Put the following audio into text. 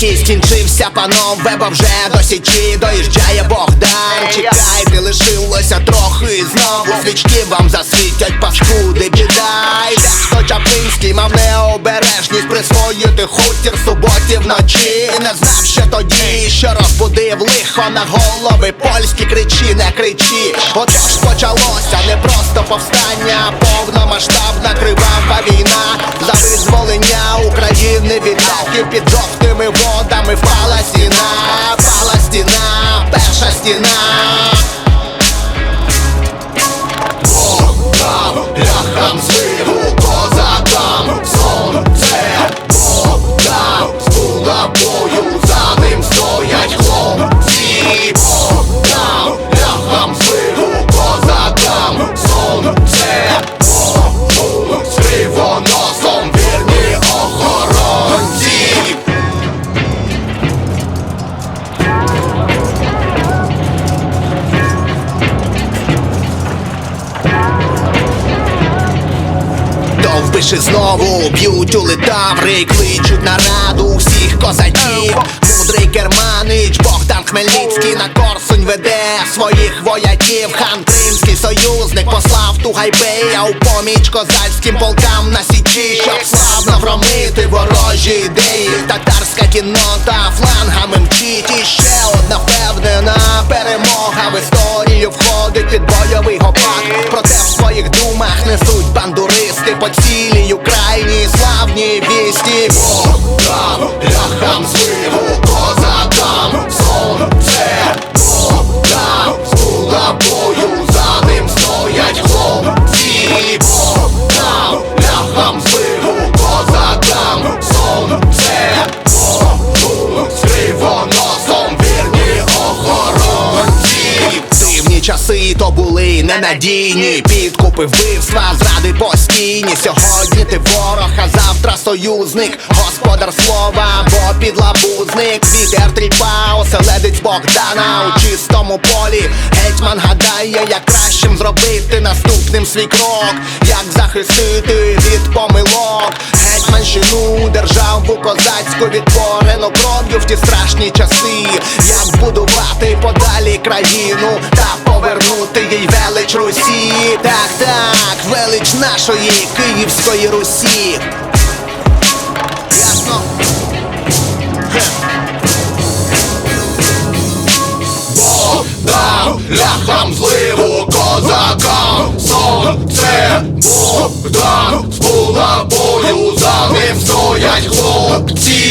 Спокій скінчився, паном, веба вже до січі доїжджає Богдан. Чекайте, лишилося трохи знову свічки вам засвітять паскуди, бідай. Хто Чаплинський мав необережність присвоїти хутір в суботі вночі. Не знав ще тоді, розбудив лихо на голови польські кричі, не кричі. Отож почалося не просто повстання, повномасштабна кривава війна за визволення України від років під жовтими водами впала стіна, пала стіна, перша стіна. Довбиші знову б'ють у литаври, кличуть на раду усіх козаків. Мудрий керманич, Богдан Хмельницький на Корсунь веде своїх вояків. Хан Союзник послав Тугайбея у поміч козацьким полкам на січі, щоб славно вромити ворожі ідеї. Татарська кіннота флангами мчить. І ще одна впевнена перемога в історію входить під бойовий гопак. Проте в своїх думах несуть бандуристи по цілій Україні славні вісті. Богдан, ляхам звиву, ненадійні Підкупи вбивства, зради постійні. Сьогодні ти ворог, а завтра союзник. Господар слова, бо підлабузник Вітер тріпа, оселедець Богдана. У чистому полі гетьман гадає, як кращим зробити наступним свій крок. Як захистити від помилок Гетьманщину, державу козацьку відтворену кров'ю в ті страшні часи. Як будувати подалі країну та повернути їй велич Русі. Так, так, велич нашої Київської Русі. Ясно? Богдан, ляхам зливу козакам. Сонце Богдан, з See